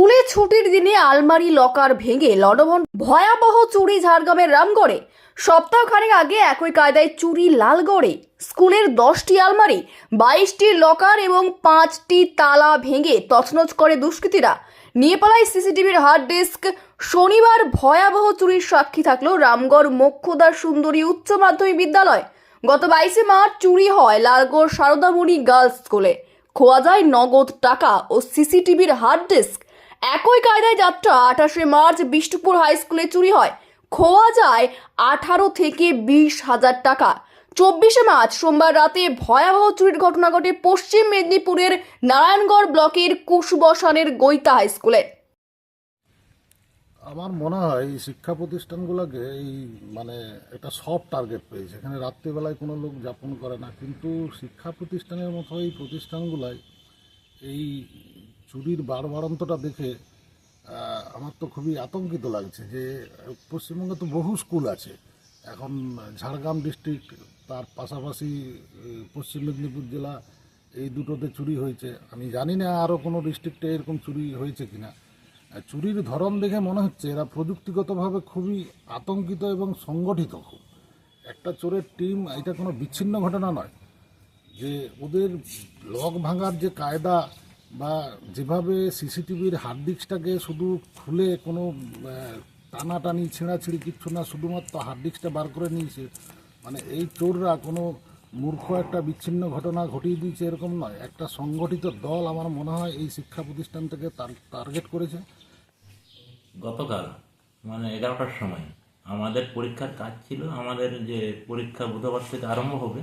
স্কুলে ছুটির দিনে আলমারি লকার ভেঙে লডভন ভয়াবহ চুরি ঝাড়গ্রামের রামগড়ে। সপ্তাহখানেক আগে একই কায়দায় চুরি লালগড়ে। স্কুলের দশটি আলমারি, বাইশটি লকার এবং পাঁচটি তালা ভেঙে তছনছ করে দুষ্কৃতীরা। নিয়ে পালায় সিসিটিভির হার্ড ডিস্ক। শনিবার ভয়াবহ চুরির সাক্ষী থাকল রামগড় মোক্ষদা সুন্দরী উচ্চ মাধ্যমিক বিদ্যালয়। গত বাইশে মার্চ চুরি হয় লালগড় সারদামণি গার্লস স্কুলে। খোয়া যায় নগদ টাকা ও সিসিটিভির হার্ড ডিস্ক। একই কায়দায় যাত্রা আঠাশে মার্চ বিষ্ণুপুর হাই স্কুলে চুরি হয়। খোয়া যায় আঠারো থেকে বিশ হাজার টাকা। চব্বিশে মার্চ সোমবার রাতে ভয়াবহ চুরির ঘটনা ঘটে পশ্চিম মেদিনীপুরের নারায়ণগড় ব্লকের কুশবসানের গৈতা হাই স্কুলে। আমার মনে হয় এই শিক্ষা প্রতিষ্ঠানগুলোকে এই মানে একটা সব টার্গেট পেয়েছে। এখানে রাত্রিবেলায় কোনো লোক যাপন করে না। কিন্তু শিক্ষা প্রতিষ্ঠানের মতো এই প্রতিষ্ঠানগুলায় এই চুরির বাড়বাড়ন্তটা দেখে আমার তো খুবই আতঙ্কিত লাগছে যে, পশ্চিমবঙ্গে তো বহু স্কুল আছে। এখন ঝাড়গ্রাম ডিস্ট্রিক্ট, তার পাশাপাশি পশ্চিম মেদিনীপুর জেলা, এই দুটোতে চুরি হয়েছে। আমি জানি না আরও কোনো ডিস্ট্রিক্টে এরকম চুরি হয়েছে কিনা। চুরির ধরন দেখে মনে হচ্ছে এরা প্রযুক্তিগতভাবে খুবই আতঙ্কিত এবং সংগঠিত খুব। একটা চোরের টিম, এটা কোনো বিচ্ছিন্ন ঘটনা নয়। যে ওদের লক ভাঙার যে কায়দা বা যেভাবে সিসিটিভির হার্ড ডিস্কটাকে শুধু খুলে কোনো টানাটানি, ছিঁড়াছিঁড়ি কিচ্ছু না, শুধুমাত্র হার্ড ডিস্কটা বার করে নিয়েছে মানে এই চোররা কোনো মূর্খ একটা বিচ্ছিন্ন ঘটনা ঘটিয়ে দিয়েছে এরকম নয়। একটা সংগঠিত দল আমার মনে হয় এই শিক্ষা প্রতিষ্ঠান থেকে টার্গেট করেছে। গতকাল মানে এগারোটার সময়, আমাদের পরীক্ষার কাজ ছিল, আমাদের যে পরীক্ষা বুধবার থেকে আরম্ভ হবে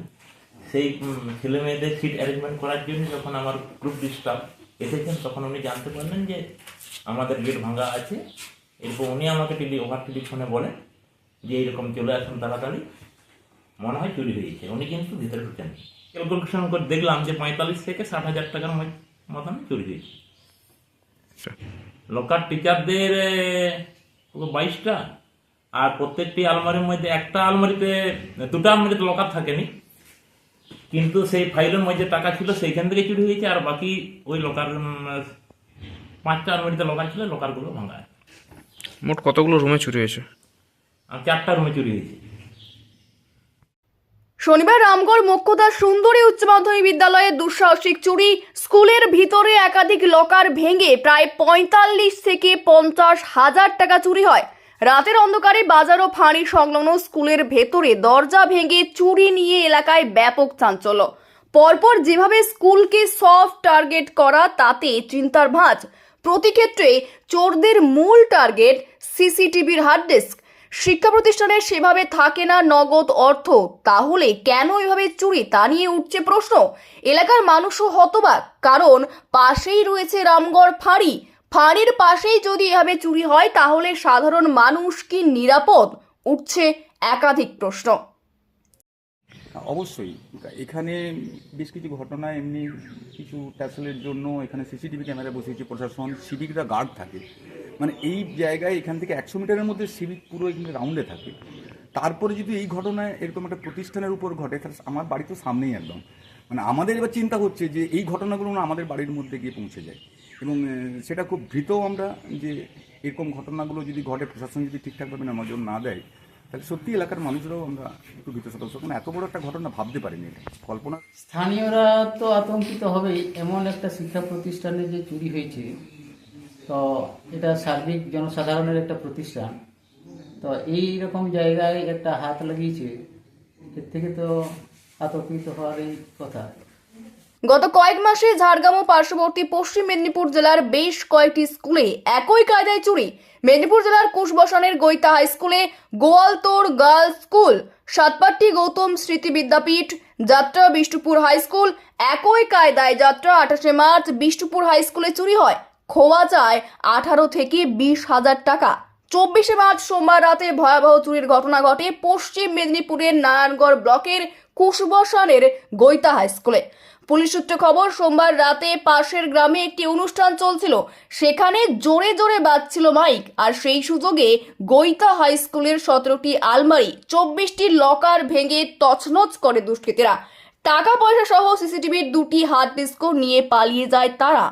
সেই ছেলে মেয়েদের সিট অ্যারেঞ্জমেন্ট করার জন্য যখন আমার গ্রুপ ডিস্টার্ব এসেছেন তখন উনি জানতে পারলেন যে আমাদের গেট ভাঙা আছে। এরপর উনি আমাকে টেলি ওভার টেলিফোনে বলেন যে এইরকম চলে আসুন তাড়াতাড়ি। মনে হয় চুরি হয়েছে। উনি কিন্তু ভিতরে ঢুকেন ক্যালকুলেশন করে দেখলাম যে পঁয়তাল্লিশ থেকে ষাট হাজার টাকার মত- মতন চুরি হয়েছে। লোকাল টিচারদের বাইশটা। আর প্রত্যেকটি আলমারির মধ্যে একটা আলমারিতে দুটো আলমারিতে লকার থাকেনি। কিন্তু সেই ফাইলের মধ্যে টাকা ছিল সেইখান থেকে চুরি হয়েছে আর বাকি ওই লকার পাঁচটা আলমারিতে লকার ছিল লকারগুলো ভাঙা। আছে। মোট কতগুলো রুমে চুরি হয়েছে? আর চারটা রুমে চুরি হয়েছে। শনিবার রামগড় মোক্ষদা সুন্দরী উচ্চ মাধ্যমিক বিদ্যালয়ে দুঃসাহসিক চুরি স্কুলের ভিতরে একাধিক লকার ভেঙে প্রায় পঁয়তাল্লিশ থেকে পঞ্চাশ হাজার টাকা চুরি হয়। রাতের অন্ধকারে বাজার ও ফাঁড়ি সংলগ্ন স্কুলের ভেতরে দরজা ভেঙে চুরি নিয়ে এলাকায় ব্যাপক চাঞ্চল্য। পরপর যেভাবে স্কুলকে সফট টার্গেট করা, তাতে চিন্তার ভাঁজ। প্রতি ক্ষেত্রে চোরদের মূল টার্গেট সিসিটিভির হার্ড ডিস্ক শিক্ষা প্রতিষ্ঠানে সেভাবে থাকে না নগদ অর্থ। তাহলে কেন এভাবে চুরি? তা নিয়ে উঠছে প্রশ্ন। এলাকার মানুষও হতবাক। কারণ পাশেই রয়েছে রামগড় ফাঁড়ি। ফাঁড়ির পাশেই যদি এভাবে চুরি হয়, তাহলে সাধারণ মানুষ কি নিরাপদ? উঠছে একাধিক প্রশ্ন। অবশ্যই। এখানে বেশ কিছু ঘটনা, এমনি কিছু ট্যাসেলের জন্য এখানে সিসিটিভি ক্যামেরা বসিয়েছে প্রশাসন, সিভিকরা গার্ড থাকে। মানে এই জায়গায় এখান থেকে একশো মিটারের মধ্যে সিভিক পুরো এখানে রাউন্ডে থাকে। তারপরে যদি এই ঘটনায় এরকম একটা প্রতিষ্ঠানের উপর ঘটে, তাহলে আমার বাড়ি তো সামনেই একদম। মানে আমাদের এবার চিন্তা হচ্ছে যে এই ঘটনাগুলো আমাদের বাড়ির মধ্যে গিয়ে পৌঁছে যায়। এবং সেটা খুব ভীত আমরা যে এরকম ঘটনাগুলো যদি ঘটে, প্রশাসন যদি ঠিকঠাকভাবে নজর না দেয়, তাহলে সত্যি এলাকার মানুষরাও আমরা একটু ভীত সদস্য কারণ এত বড় একটা ঘটনা ভাবতে পারিনি কল্পনা স্থানীয়রা তো আতঙ্কিত হবেই এমন একটা শিক্ষা প্রতিষ্ঠানে যে চুরি হয়েছে, তো এটা সার্বিক জনসাধারণের একটা প্রতিষ্ঠান। তো এই রকম জায়গায় একটা হাত লাগিয়েছে, এর থেকে তো আতঙ্কিত হওয়ারই কথা। গত কয়েক মাসে ঝাড়গ্রাম ও পার্শ্ববর্তী পশ্চিম মেদিনীপুর জেলার বেশ কয়েকটি স্কুলে একই কায়দায় চুরি মেদিনীপুর জেলার কুশবসানের গৈতা হাই স্কুলে গোয়ালতোর গার্লস স্কুল, সাতপাট্টি গৌতম স্মৃতি বিদ্যাপীঠ, যাত্রা বিষ্ণুপুর হাই স্কুল একই কায়দায় যাত্রা আঠাশে মার্চ বিষ্ণুপুর হাই স্কুলে চুরি হয়। খোয়া যায় আঠারো থেকে বিশ হাজার টাকা। চব্বিশে মার্চ সোমবার রাতে ভয়াবহ চুরির ঘটনা ঘটে পশ্চিম মেদিনীপুরের নারায়ণগড় ব্লকের কুশবসানের গৈতা হাই স্কুলে। পুলিশ সূত্রে খবর, সোমবার রাতে পাশের গ্রামে একটি অনুষ্ঠান চলছিল। সেখানে জোরে জোরে বাজছিল মাইক আর সেই সুযোগে গৈতা হাই স্কুলের সতেরোটি আলমারি, চব্বিশটি লকার ভেঙে তছনছ করে দুষ্কৃতীরা। টাকা পয়সা সহ সিসিটিভির দুটি হার্ড ডিস্কও নিয়ে পালিয়ে যায় তারা।